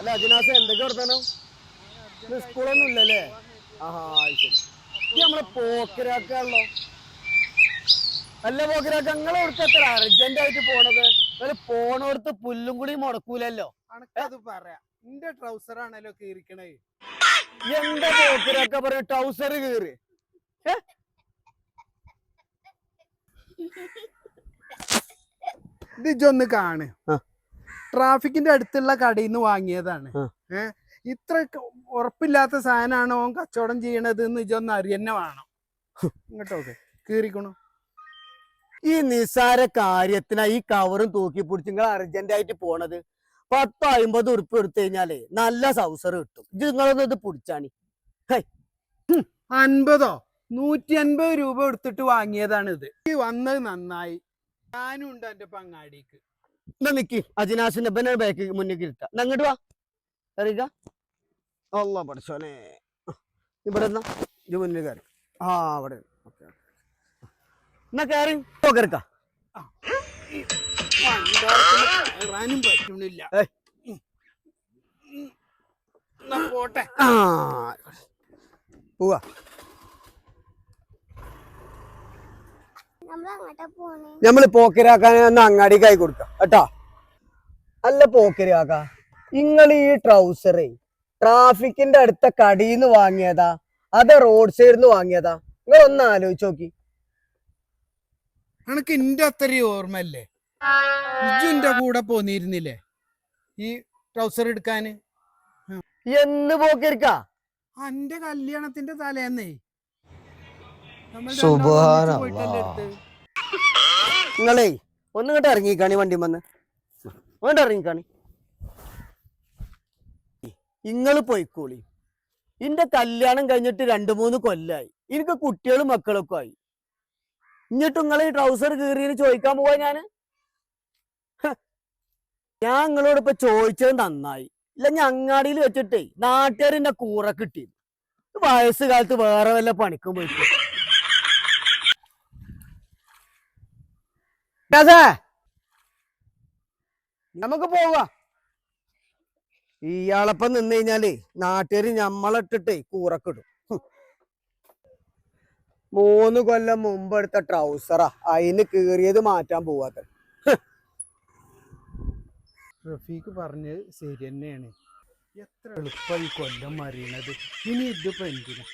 അല്ല അജിനാസ് എന്തൊക്കെ വർത്താനം? സ്കൂളൊന്നും ഇല്ലല്ലേ ആഹാ ശരി. ഇത് നമ്മളെ പോക്കരാക്കാണല്ലോ. അല്ല പോക്കരാക്ക നിങ്ങൾ അവിടുത്തെ എത്ര അർജന്റ് ആയിട്ട് പോണത്? നിങ്ങൾ പോണോടത്ത് പുല്ലും കൂടി മുടക്കൂലല്ലോ. അത് പറയാം. നിന്റെ ട്രൗസർ ആണല്ലോ കീറിക്കണേ. എന്താ പോക്കരാക്ക പറഞ്ഞ? ട്രൗസർ കീറി. ഇത് ഇജൊന്ന് കാണ്. ആ. ട്രാഫിക്കിന്റെ അടുത്തുള്ള കടയിൽ നിന്ന് വാങ്ങിയതാണ് ഏഹ് ഇത്ര ഉറപ്പില്ലാത്ത സാധനമാണോ ഓൻ കച്ചവടം ചെയ്യണത് എന്ന് ഇജൊന്ന് അറിയന്നെ വേണം. ഇങ്ങോട്ടോക്കെ കീറിക്കണു. ഈ നിസ്സാര കാര്യത്തിനാ ഈ കവറും തൂക്കി പിടിച്ച് നിങ്ങൾ അർജന്റായിട്ട് പോണത്. പത്ത് അമ്പത് ഉറുപ്പ് എടുത്തു കഴിഞ്ഞാലേ നല്ല സൗസർ കിട്ടും. ഇത് നിങ്ങളൊന്നും ഇത് പിടിച്ചാണി. അൻപതോ? നൂറ്റി അൻപത് രൂപ എടുത്തിട്ട് വാങ്ങിയതാണ് ഇത് വന്നത് നന്നായി. ഞാനും ഉണ്ട് എന്റെ പങ്ങാടിക്ക്. എന്നാ നിക്ക്. അജിനാസിന്റെ ബന ബാക്ക് മുന്നിൽ ഇരുത്ത. അങ്ങോട്ട് വാ. അറിയിക്ക അല്ല പഠിച്ചോനെ. ഇവിടെ എന്നാ ഇത് മുന്നിൽ കയറി. ആ അവിടെ. ഓക്കെ എന്നാ കയറി കയറിക്ക കയറാനും. പോട്ടെ. ആ പോവാ. നമ്മൾ പോക്കരാക്കാൻ ഒന്ന് കൈ കൊടുക്കാം കേട്ടാ? അല്ല പോക്കരാക്ക നിങ്ങൾ ഈ ട്രൗസറേ ട്രാഫിക്കിന്റെ അടുത്ത കടയിന്ന് വാങ്ങിയതാ അത് റോഡ് സൈഡിൽ നിന്ന് വാങ്ങിയതാ? നിങ്ങൾ ഒന്ന് ആലോചിച്ച് നോക്കി. എനക്ക് എന്റെ അത്രയും ഓർമ്മല്ലേ ഇജുന്റെ കൂടെ പോന്നിരുന്നില്ലേ ഈ ട്രൗസർ എടുക്കാന്? എന്ന് പോക്കരിക്കാ? എന്റെ കല്യാണത്തിന്റെ തലേന്നേ. നിങ്ങളേ ഒന്നിങ്ങോട്ട് ഇറങ്ങിക്കാണി വണ്ടി വന്ന്. ഒന്നിട്ട് ഇറങ്ങിക്കാണി ഇങ്ങൾ പോയിക്കോളി. ഇന്റെ കല്യാണം കഴിഞ്ഞിട്ട് രണ്ടു മൂന്ന് കൊല്ലായി. എനിക്ക് കുട്ടികളും മക്കളൊക്കെ ആയി. എന്നിട്ട് നിങ്ങൾ ഈ ട്രൗസർ കീറിയെന്ന് ചോദിക്കാൻ പോവാ ഞാൻ? ഞാൻ നിങ്ങളോട് ഇപ്പൊ ചോദിച്ചത് നന്നായി. ഇല്ല ഞാൻ അങ്ങാടിയിൽ വെച്ചിട്ടേ നാട്ടുകാർ എന്നെ കൂറ കിട്ടി. വയസ്സുകാലത്ത് വേറെ വല്ല പണിക്കും പോയിട്ട് നമുക്ക് പോവാ. ഇയാളപ്പം നിന്ന് കഴിഞ്ഞാലേ നാട്ടുകാര് ഞമ്മളിട്ടിട്ടേ കൂറക്കിടും. മൂന്ന് കൊല്ലം മുമ്പ് എടുത്ത ട്രൗസറാ. അതിന് കീറിയത് മാറ്റാൻ പോവാത്ത റഫീഖ് പറഞ്ഞത് ശരി തന്നെയാണ്. എത്ര എളുപ്പമായി കൊല്ലം അറിയണത് ഇനി ഇതിപ്പോ എന്തിനാ?